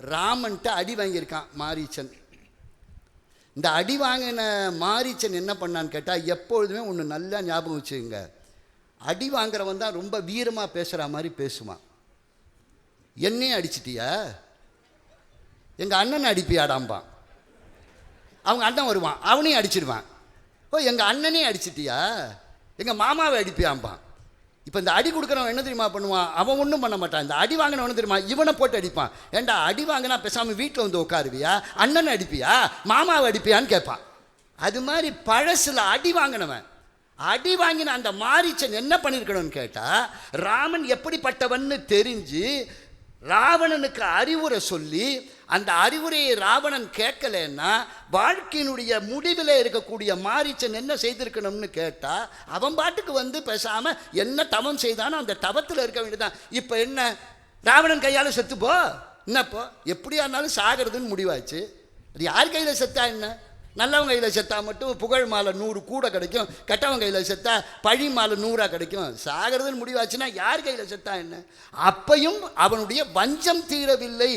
ராமன்ட்ட அடி வாங்கியிருக்கான் மாரீச்சன். இந்த அடி வாங்கின மாரீச்சன் என்ன பண்ணான்னு கேட்டால் எப்பொழுதுமே ஒன்று நல்லா ஞாபகம் வச்சுக்கோங்க. அடி வாங்குறவன் தான் ரொம்ப வீரமாக பேசுகிற மாதிரி பேசுவான். என்னையும் அடிச்சிட்டியா? எங்கள் அண்ணன் அடிப்பியாடாம்பான். அவங்க அண்ணன் வருவான் அவனையும் அடிச்சிடுவான். ஓ எங்கள் அண்ணனையும் அடிச்சிட்டியா? எங்கள் மாமாவை அடிப்பியாம்பான். இப்போ இந்த அடி கொடுக்குறவன் என்ன தெரியுமா பண்ணுவான்? அவன் ஒன்றும் பண்ண மாட்டான். இந்த அடி வாங்கினவன் தெரியுமா? இவனை போட்டு அடிப்பான். ஏன்டா அடி வாங்கினா பேசாமல் வீட்டில் வந்து உட்காருவியா அண்ணனை அடிப்பியா? மாமாவை அடிப்பியான்னு கேட்பான். அது மாதிரி பழசில் அடி வாங்கினவன். அடி வாங்கின அந்த மாரிச்சன் என்ன பண்ணியிருக்கணும்னு கேட்டால் ராமன் எப்படிப்பட்டவன்னு தெரிஞ்சு ராவணனுக்கு அறிவுரை சொல்லி அந்த அறிவுரையை ராவணன் கேட்கலன்னா வாழ்க்கையினுடைய முடிவில் இருக்கக்கூடிய மாரிச்சன் என்ன செய்திருக்கணும்னு கேட்டால் அவன் பாட்டுக்கு வந்து பேசாமல் என்ன தவம் செய்தானோ அந்த தவத்தில் இருக்க வேண்டியதான் இப்போ என்ன ராவணன் கையால் செத்துப்போ என்னப்போ எப்படியா இருந்தாலும் சாகிறதுன்னு முடிவாச்சு. அது யார் கையில் செத்தா என்ன? நல்லவங்க கையில் செத்தா மட்டும் புகழ் மாலை நூறு கூட கிடைக்கும். கெட்டவங்க கையில் செத்தா பழி மாலை நூறாக கிடைக்கும். சாகிறதுன்னு முடிவாச்சுன்னா யார் கையில் செத்தா என்ன? அப்பையும் அவனுடைய வஞ்சம் தீரவில்லை.